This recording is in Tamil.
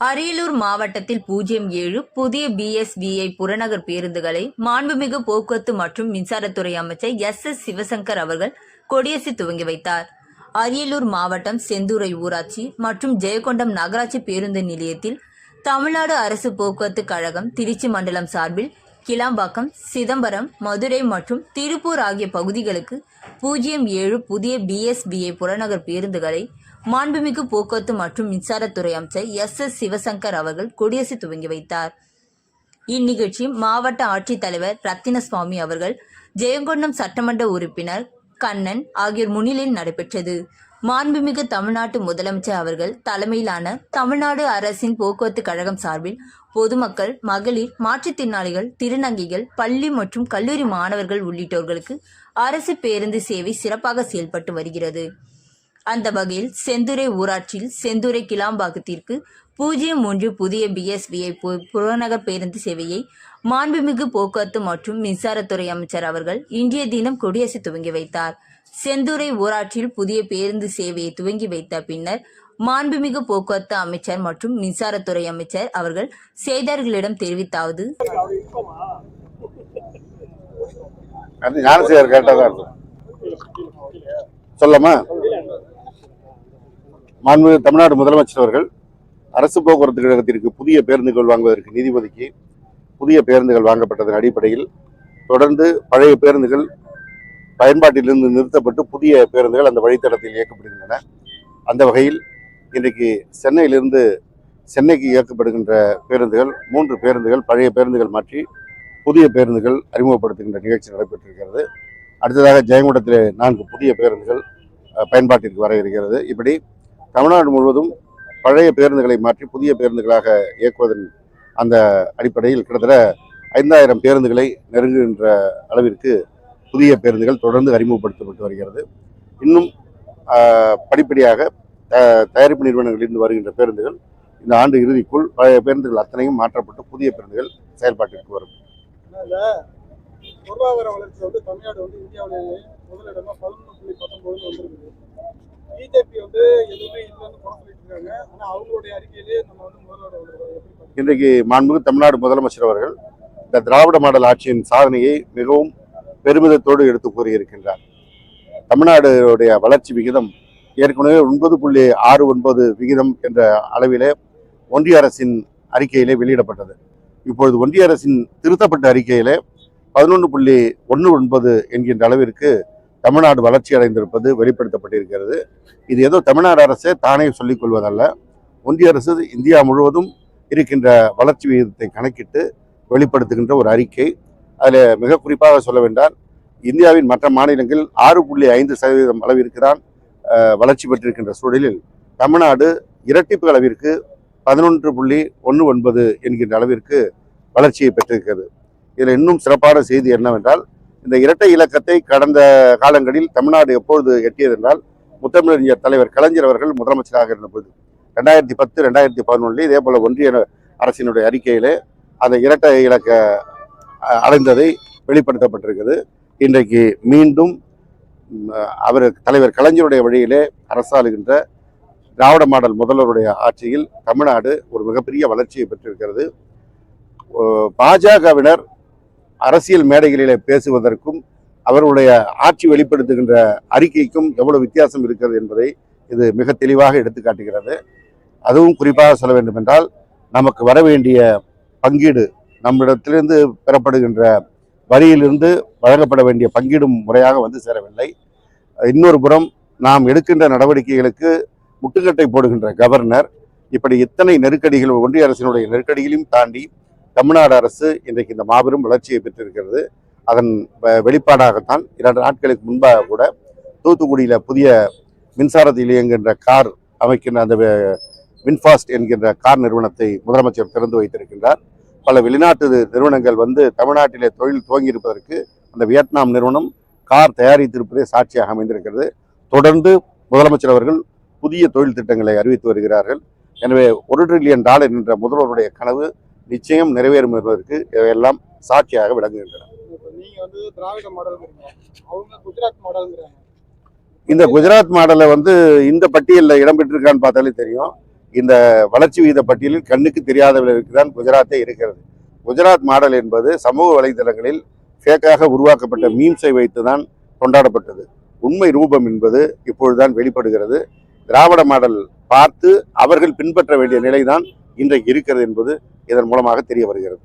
அரியலூர் மாவட்டத்தில் பூஜ்ஜியம் ஏழு புதிய பிஎஸ்விஐ புறநகர் பேருந்துகளை மாண்புமிகு போக்குவரத்து மற்றும் மின்சாரத்துறை அமைச்சர் எஸ் எஸ் சிவசங்கர் அவர்கள் கொடியசி துவங்கி வைத்தார். அரியலூர் மாவட்டம் செந்தூரை ஊராட்சி மற்றும் ஜெயகொண்டம் நகராட்சி பேருந்து நிலையத்தில் தமிழ்நாடு அரசு போக்குவரத்து கழகம் திருச்சி மண்டலம் சார்பில் கிளாம்பாக்கம் சிதம்பரம் மதுரை மற்றும் திருப்பூர் ஆகிய பகுதிகளுக்கு பூஜ்ஜியம் ஏழு புதிய பிஎஸ்பிஐ புறநகர் பேருந்துகளை மாண்புமிகு போக்குவரத்து மற்றும் மின்சாரத்துறை அமைச்சர் எஸ் எஸ் சிவசங்கர் அவர்கள் கொடியசை துவங்கி வைத்தார். இந்நிகழ்ச்சி மாவட்ட ஆட்சித்தலைவர் ரத்தினசுவாமி அவர்கள் ஜெயங்கொண்டம் சட்டமன்ற உறுப்பினர் கண்ணன் ஆகியோர் முன்னிலையில் நடைபெற்றது. மாண்புமிகு தமிழ்நாட்டு முதலமைச்சர் அவர்கள் தலைமையிலான தமிழ்நாடு அரசின் போக்குவரத்து கழகம் சார்பில் பொதுமக்கள் மகளிர் மாற்றுத்திறனாளிகள் திருநங்கைகள் பள்ளி மற்றும் கல்லூரி மாணவர்கள் உள்ளிட்டோர்களுக்கு அரசு பேருந்து சேவை சிறப்பாக செயல்பட்டு வருகிறது. அந்த வகையில் செந்துறை ஊராட்சியில் செந்துறை கிளாம்பாக்கத்திற்கு பூஜ்ஜியம் மூன்று புதிய பிஎஸ்பிஐ புறநகர் பேருந்து சேவையை மாண்புமிகு போக்குவரத்து மற்றும் மின்சாரத்துறை அமைச்சர் அவர்கள் இன்றைய தினம் கொடியசை துவங்கி வைத்தார். செந்துறை ஊராட்சியில் புதிய பேருந்து சேவையை துவங்கி வைத்த பின்னர் மாண்புமிகு போக்குவரத்து அமைச்சர் மற்றும் மின்சாரத்துறை அமைச்சர் அவர்கள் செய்தியாளர்களிடம் தெரிவித்தாவது. அது ஞானசேகர் கேட்டதா இருக்கும் சொல்லமா? மாண்பு தமிழ்நாடு முதலமைச்சர் அவர்கள் அரசு போக்குவரத்து கழகத்திற்கு புதிய பேருந்துகள் வாங்குவதற்கு நிதி ஒதுக்கி புதிய பேருந்துகள் வாங்கப்பட்டதன் அடிப்படையில் தொடர்ந்து பழைய பேருந்துகள் பயன்பாட்டிலிருந்து நிறுத்தப்பட்டு புதிய பேருந்துகள் அந்த வழித்தடத்தில் இயக்கப்படுகின்றன. அந்த வகையில் இன்றைக்கு சென்னையிலிருந்து சென்னைக்கு இயக்கப்படுகின்ற பேருந்துகள் மூன்று பேருந்துகள் பழைய பேருந்துகள் மாற்றி புதிய பேருந்துகள் அறிமுகப்படுத்துகின்ற நிகழ்ச்சி நடைபெற்றிருக்கிறது. அடுத்ததாக ஜெயங்கொண்டத்தில் நான்கு புதிய பேருந்துகள் பயன்பாட்டிற்கு வர இருக்கிறது. இப்படி தமிழ்நாடு முழுவதும் பழைய பேருந்துகளை மாற்றி புதிய பேருந்துகளாக இயக்குவதன் அந்த அடிப்படையில் கிட்டத்தட்ட ஐந்தாயிரம் பேருந்துகளை நெருங்குகின்ற அளவிற்கு புதிய பேருந்துகள் தொடர்ந்து அறிமுகப்படுத்தப்பட்டு வருகிறது. இன்னும் படிப்படியாக த- தயாரிப்பு நிறுவனங்களிலிருந்து வருகின்ற பேருந்துகள் இந்த ஆண்டு இறுதிக்குள் பழைய பேருந்துகள் அத்தனையும் மாற்றப்பட்டு புதிய பேருந்துகள் செயல்பாட்டிற்கு வரும். பொருளாதார வளர்ச்சி வந்து தமிழ்நாடு வந்து இந்தியாவிலேயே முதலிடமா பதினொன்று புள்ளி பத்தொன்பதுன்னு வந்திருக்குது. பிஜேபி வந்து எதுவுமே இல்லைன்னு சொல்லிட்டு இருக்காங்க. ஆனா அவங்களுடைய அறிக்கையிலேயே நம்ம வந்து முதல்வர் இன்றைக்கு மாண்புமிகு தமிழ்நாடு முதலமைச்சர் அவர்கள் இந்த திராவிட மாடல் ஆட்சியின் சாதனையை மிகவும் பெருமிதத்தோடு எடுத்து கூறியிருக்கின்றார். தமிழ்நாடுடைய வளர்ச்சி விகிதம் ஏற்கனவே ஒன்பது புள்ளி ஆறு ஒன்பது விகிதம் என்ற அளவிலே ஒன்றிய அரசின் அறிக்கையிலே வெளியிடப்பட்டது. இப்பொழுது ஒன்றிய அரசின் திருத்தப்பட்ட அறிக்கையிலே பதினொன்று புள்ளி ஒன்று ஒன்பது என்கின்ற அளவிற்கு தமிழ்நாடு வளர்ச்சி அடைந்திருப்பது வெளிப்படுத்தப்பட்டிருக்கிறது. இது ஏதோ தமிழ்நாடு அரசே தானே சொல்லிக் கொள்வதல்ல. ஒன்றிய அரசு இந்தியா முழுவதும் இருக்கின்ற வளர்ச்சி விகிதத்தை கணக்கிட்டு வெளிப்படுத்துகின்ற ஒரு அறிக்கை. அதில் மிக குறிப்பாக சொல்ல வேண்டால் இந்தியாவின் மற்ற மாநிலங்கள் ஆறு புள்ளி ஐந்து சதவீதம் அளவிற்கு தான் வளர்ச்சி பெற்றிருக்கின்ற சூழலில். தமிழ்நாடு இரட்டிப்பு அளவிற்கு பதினொன்று புள்ளி ஒன்று ஒன்பது என்கின்ற அளவிற்கு வளர்ச்சியை பெற்றிருக்கிறது. இதில் இன்னும் சிறப்பான செய்தி என்னவென்றால் இந்த இரட்டை இலக்கத்தை கடந்த காலங்களில் தமிழ்நாடு எப்பொழுது எட்டியதென்றால் முத்தமிழறிஞர் தலைவர் கலைஞர் அவர்கள் முதலமைச்சராக இருந்தபோது ரெண்டாயிரத்தி பத்து ரெண்டாயிரத்தி பதினொன்றில் இதே போல ஒன்றிய அரசினுடைய அறிக்கையிலே அந்த இரட்டை இலக்க அடைந்ததை வெளிப்படுத்தப்பட்டிருக்கிறது. இன்றைக்கு மீண்டும் அவர் தலைவர் கலைஞருடைய வழியிலே அரசாளுகின்ற திராவிட மாடல் முதல்வருடைய ஆட்சியில் தமிழ்நாடு ஒரு மிகப்பெரிய வளர்ச்சியை பெற்றிருக்கிறது. பாஜகவினர் அரசியல் மேடைகளிலே பேசுவதற்கும் அவர்களுடைய ஆட்சி வெளிப்படுத்துகின்ற அறிக்கைக்கும் எவ்வளவு வித்தியாசம் இருக்கிறது என்பதை இது மிக தெளிவாக எடுத்துக்காட்டுகிறது அதுவும் குறிப்பாக சொல்ல வேண்டுமென்றால் நமக்கு வர வேண்டிய பங்கீடு நம்மிடத்திலிருந்து பெறப்படுகின்ற வரியிலிருந்து வழங்கப்பட வேண்டிய பங்கீடும் முறையாக வந்து சேரவில்லை. இன்னொரு புறம் நாம் எடுக்கின்ற நடவடிக்கைகளுக்கு முட்டுக்கட்டை போடுகின்ற கவர்னர் இப்படி இத்தனை நெருக்கடிகள் ஒன்றிய அரசினுடைய நெருக்கடிகளையும் தாண்டி தமிழ்நாடு அரசு இன்றைக்கு இந்த மாபெரும் வளர்ச்சியை பெற்றிருக்கிறது. அதன் வ- வெளிப்பாடாகத்தான் இரண்டு நாட்களுக்கு முன்பாக கூட தூத்துக்குடியில் புதிய மின்சாரத்தில் இயங்குகின்ற கார் அமைக்கின்ற அந்த வின்ஃபாஸ்ட் என்கின்ற கார் நிறுவனத்தை முதலமைச்சர் திறந்து வைத்திருக்கின்றார். பல வெளிநாட்டு நிறுவனங்கள் வந்து தமிழ்நாட்டிலே தொழில் துவங்கியிருப்பதற்கு அந்த வியட்நாம் நிறுவனம் கார் தயாரித்திருப்பதே சாட்சியாக அமைந்திருக்கிறது. தொடர்ந்து முதலமைச்சர் அவர்கள் புதிய தொழில் திட்டங்களை அறிவித்து வருகிறார்கள். எனவே ஒரு ட்ரில்லியன் டாலர் என்ற முதல்வருடைய கனவு நிச்சயம் நிறைவேறும் என்பதற்கு இவையெல்லாம் சாட்சியாக விளங்குகின்றன. இந்த குஜராத் மாடலை வந்து இந்த பட்டியலில் இடம்பெற்றிருக்கான்னு பார்த்தாலே தெரியும். இந்த வளர்ச்சி விகித பட்டியலில் கண்ணுக்கு தெரியாதவர்களுக்கு தான் குஜராத்தே இருக்கிறது. குஜராத் மாடல் என்பது சமூக வலைதளங்களில் ஃபேக்காக உருவாக்கப்பட்ட மீம்ஸை வைத்து தான் கொண்டாடப்பட்டது. உண்மை ரூபம் என்பது இப்பொழுதுதான் வெளிப்படுகிறது. திராவிட மாடல் பார்த்து அவர்கள் பின்பற்ற வேண்டிய நிலைதான் இன்றைக்கு இருக்கிறது என்பது இதன் மூலமாக தெரிய வருகிறது.